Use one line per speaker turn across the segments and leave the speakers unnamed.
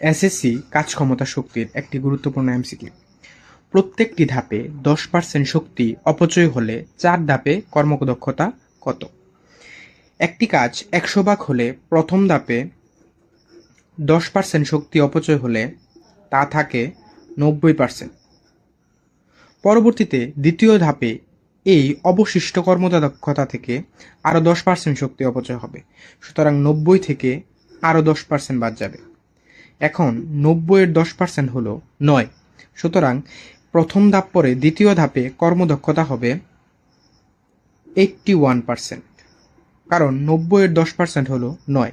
SSC কাজ ক্ষমতা শক্তির একটি গুরুত্বপূর্ণ এমসিকিউ। প্রত্যেকটি ধাপে দশ পার্সেন্ট শক্তি অপচয় হলে চার ধাপে কর্মদক্ষতা কত? একটি কাজ একশো ভাগ হলে প্রথম ধাপে দশ পার্সেন্ট শক্তি অপচয় হলে তা থাকে নব্বই পার্সেন্ট পরবর্তীতে দ্বিতীয় ধাপে এই অবশিষ্ট কর্মদক্ষতা থেকে আরও দশ পার্সেন্ট শক্তি অপচয় হবে। সুতরাং নব্বই থেকে আরও দশ পার্সেন্ট বাদ যাবে। এখন নব্বইয়ের দশ পার্সেন্ট হলো নয়। সুতরাং প্রথম ধাপ পরে দ্বিতীয় ধাপে কর্মদক্ষতা হবে এইটটি ওয়ান পার্সেন্ট কারণ নব্বইয়ের দশ পার্সেন্ট হলো নয়।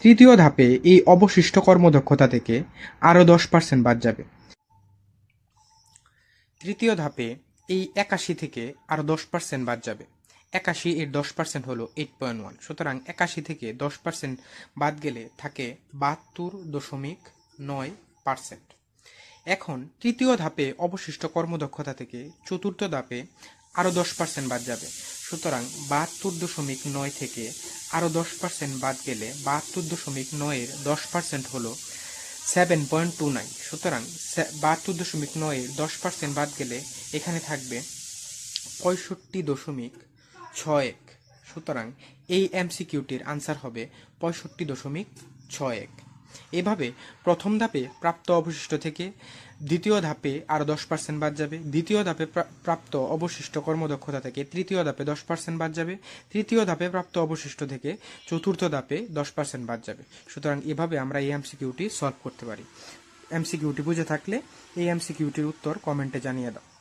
তৃতীয় ধাপে এই অবশিষ্ট কর্মদক্ষতা থেকে আরও দশ পার্সেন্ট বাদ যাবে। তৃতীয় ধাপে এই একাশি থেকে আরও দশ পার্সেন্ট বাদ যাবে। একাশি এর দশ পার্সেন্ট হলো এইট পয়েন্ট ওয়ান সুতরাং একাশি থেকে দশ পার্সেন্ট বাদ গেলে থাকে বাহাত্তর দশমিক নয় পার্সেন্ট এখন তৃতীয় ধাপে অবশিষ্ট কর্মদক্ষতা থেকে চতুর্থ ধাপে আরও দশ পার্সেন্ট বাদ যাবে। সুতরাং বাহাত্তর দশমিক নয় থেকে আরও দশ পার্সেন্ট বাদ গেলে বাহাত্তর দশমিক নয়ের দশ পার্সেন্ট হলো সেভেন পয়েন্ট টু নাইন সুতরাং বাহাত্তর দশমিক নয়ের দশ পার্সেন্ট বাদ গেলে এখানে থাকবে পঁয়ষট্টি দশমিক ছয় এক। সুতরাং এই এমসিকিউটির আনসার হবে পঁয়ষট্টি দশমিক ছয় এক। এভাবে প্রথম ধাপে প্রাপ্ত অবশিষ্ট থেকে দ্বিতীয় ধাপে আরও দশ পার্সেন্ট বাদ যাবে, দ্বিতীয় ধাপে প্রা- প্রাপ্ত অবশিষ্ট কর্মদক্ষতা থেকে তৃতীয় ধাপে দশ পার্সেন্ট বাদ যাবে, তৃতীয় ধাপে প্রাপ্ত অবশিষ্ট থেকে চতুর্থ ধাপে দশ পার্সেন্ট বাদ যাবে। সুতরাং এভাবে আমরা এই এমসিকিউটি সলভ করতে পারি। এমসিকিউটি বুঝে থাকলে এই এমসিকিউটির উত্তর কমেন্টে জানিয়ে দাও।